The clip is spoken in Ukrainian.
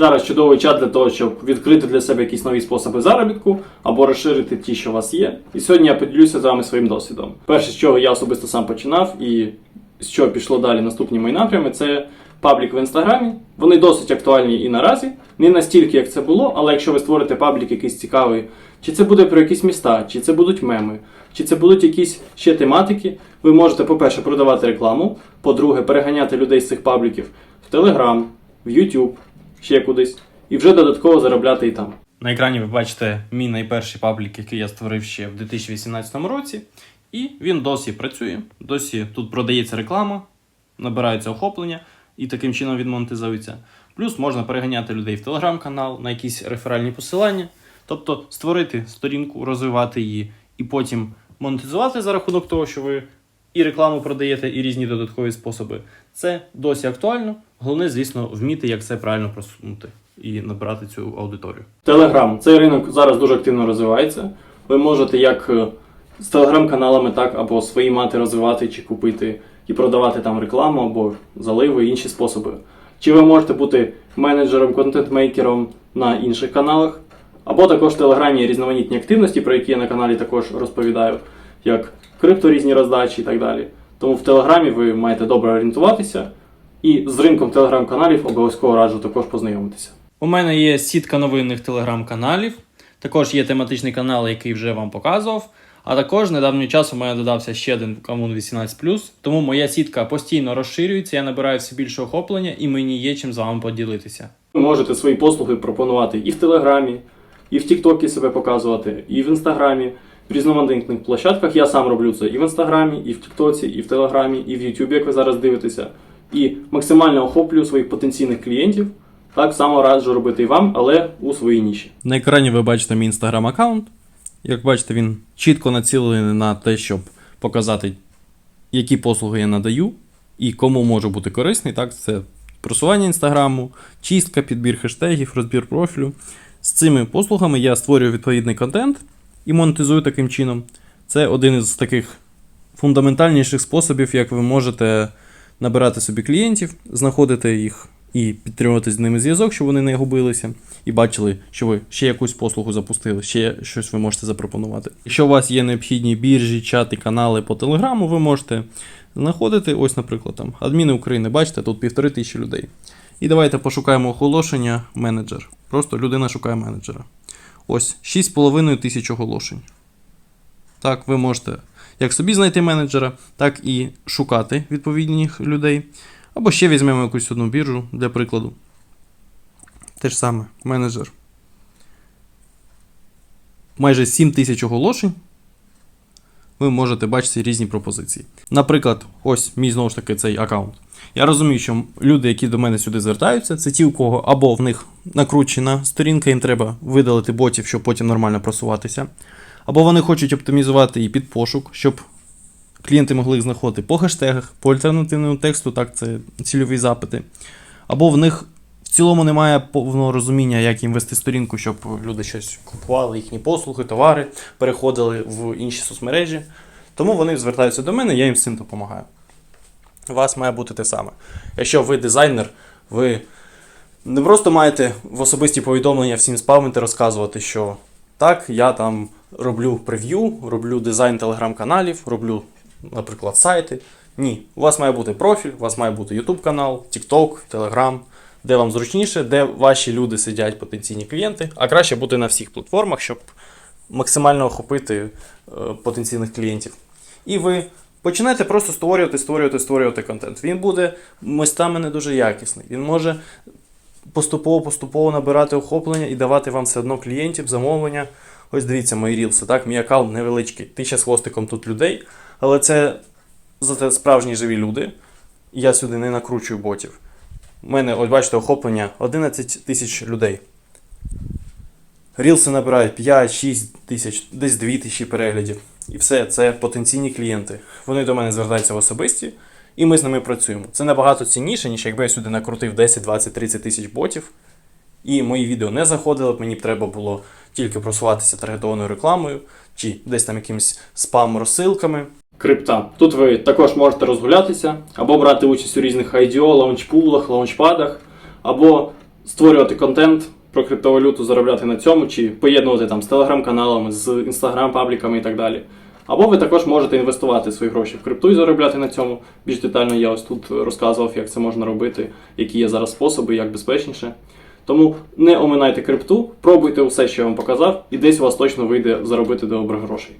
Зараз чудовий час для того, щоб відкрити для себе якісь нові способи заробітку або розширити ті, що у вас є. І сьогодні я поділюся з вами своїм досвідом. Перше, з чого я особисто сам починав, і з чого пішло далі наступні мої напрями, це паблік в інстаграмі. Вони досить актуальні і наразі, не настільки, як це було, але якщо ви створите паблік якийсь цікавий, чи це буде про якісь міста, чи це будуть меми, чи це будуть якісь ще тематики, ви можете, по-перше, продавати рекламу, по-друге, переганяти людей з цих пабліків в Telegram, в YouTube, ще кудись, і вже додатково заробляти і там. На екрані ви бачите мій найперший паблік, який я створив ще в 2018 році, і він досі працює. Досі тут продається реклама, набирається охоплення і таким чином він монетизується. Плюс можна переганяти людей в телеграм-канал на якісь реферальні посилання, тобто створити сторінку, розвивати її і потім монетизувати за рахунок того, що ви і рекламу продаєте, і різні додаткові способи. Це досі актуально. Головне, звісно, вміти, як це правильно просунути і набирати цю аудиторію. Телеграм. Цей ринок зараз дуже активно розвивається. Ви можете як е, з телеграм-каналами, так або свої мати розвивати чи купити і продавати там рекламу або заливи, інші способи. Чи ви можете бути менеджером, контент-мейкером на інших каналах, або також в Телеграмі різноманітні активності, про які я на каналі також розповідаю, як крипто різні роздачі і так далі. Тому в Телеграмі ви маєте добре орієнтуватися, і з ринком телеграм-каналів обов'язково раджу також познайомитися. У мене є сітка новинних телеграм-каналів, також є тематичний канал, який вже вам показував. А також недавнім часом у мене додався ще один Камун 18+, тому моя сітка постійно розширюється, я набираю все більше охоплення і мені є чим з вами поділитися. Ви можете свої послуги пропонувати і в Телеграмі, і в Тіктокі себе показувати, і в Інстаграмі, в різноманітних площадках. Я сам роблю це і в Інстаграмі, і в Тіктоці, і в Телеграмі, і в Ютубі, як ви зараз дивитеся. І максимально охоплюю своїх потенційних клієнтів. Так само раджу робити і вам, але у своїй ніші. На екрані ви бачите мій інстаграм аккаунт. Як бачите, він чітко націлений на те, щоб показати, які послуги я надаю і кому можу бути корисний. Так, це просування інстаграму, чистка, підбір хештегів, розбір профілю. З цими послугами я створюю відповідний контент і монетизую таким чином. Це один із таких фундаментальніших способів, як ви можете набирати собі клієнтів, знаходити їх і підтримувати з ними зв'язок, щоб вони не губилися, і бачили, що ви ще якусь послугу запустили, ще щось ви можете запропонувати. Якщо у вас є необхідні біржі, чати, канали по телеграму, ви можете знаходити, ось, наприклад, там адміни України, бачите, тут півтори тисячі людей. І давайте пошукаємо оголошення менеджер. Просто людина шукає менеджера. Ось 6,5 тисяч оголошень. Так, ви можете як собі знайти менеджера, так і шукати відповідних людей. Або ще візьмемо якусь одну біржу для прикладу. Те ж саме, менеджер. Майже 7 тисяч оголошень. Ви можете бачити різні пропозиції. Наприклад, ось мій знову ж таки цей аккаунт. Я розумію, що люди, які до мене сюди звертаються, це ті, у кого або в них накручена сторінка, їм треба видалити ботів, щоб потім нормально просуватися. Або вони хочуть оптимізувати її під пошук, щоб клієнти могли їх знаходити по хештегах, по альтернативному тексту, так, це цільові запити. Або в них в цілому немає повного розуміння, як їм вести сторінку, щоб люди щось купували, їхні послуги, товари, переходили в інші соцмережі. Тому вони звертаються до мене, я їм з цим допомагаю. У вас має бути те саме. Якщо ви дизайнер, ви не просто маєте в особисті повідомлення всім спамити, розказувати, що так, я там роблю прев'ю, роблю дизайн телеграм-каналів, роблю, наприклад, сайти. Ні, у вас має бути профіль, у вас має бути YouTube канал, TikTok, Telegram, де вам зручніше, де ваші люди сидять, потенційні клієнти, а краще бути на всіх платформах, щоб максимально охопити е, потенційних клієнтів. І ви починаєте просто створювати, створювати, створювати контент. Він буде містами не дуже якісний. Він може поступово-поступово набирати охоплення і давати вам все одно клієнтів, замовлення. Ось дивіться, мої рілси, так, мій аккаунт невеличкий, тисяча з хвостиком тут людей, але це зате справжні живі люди. Я сюди не накручую ботів. У мене, ось бачите, охоплення 11 тисяч людей. Рілси набирають 5-6 тисяч, десь 2 тисячі переглядів. І все, це потенційні клієнти. Вони до мене звертаються в особисті, і ми з ними працюємо. Це набагато цінніше, ніж якби я сюди накрутив 10, 20, 30 тисяч ботів. І мої відео не заходили б, мені б треба було тільки просуватися таргетованою рекламою чи десь там якимись спам-розсилками. Крипта. Тут ви також можете розгулятися, або брати участь у різних IDO, лаунчпулах, лаунчпадах, або створювати контент про криптовалюту, заробляти на цьому, чи поєднувати там з телеграм-каналами, з інстаграм-пабліками і так далі. Або ви також можете інвестувати свої гроші в крипту і заробляти на цьому. Більш детально я ось тут розказував, як це можна робити, які є зараз способи, як безпечніше. Тому не оминайте крипту, пробуйте усе, що я вам показав, і десь у вас точно вийде заробити добре грошей.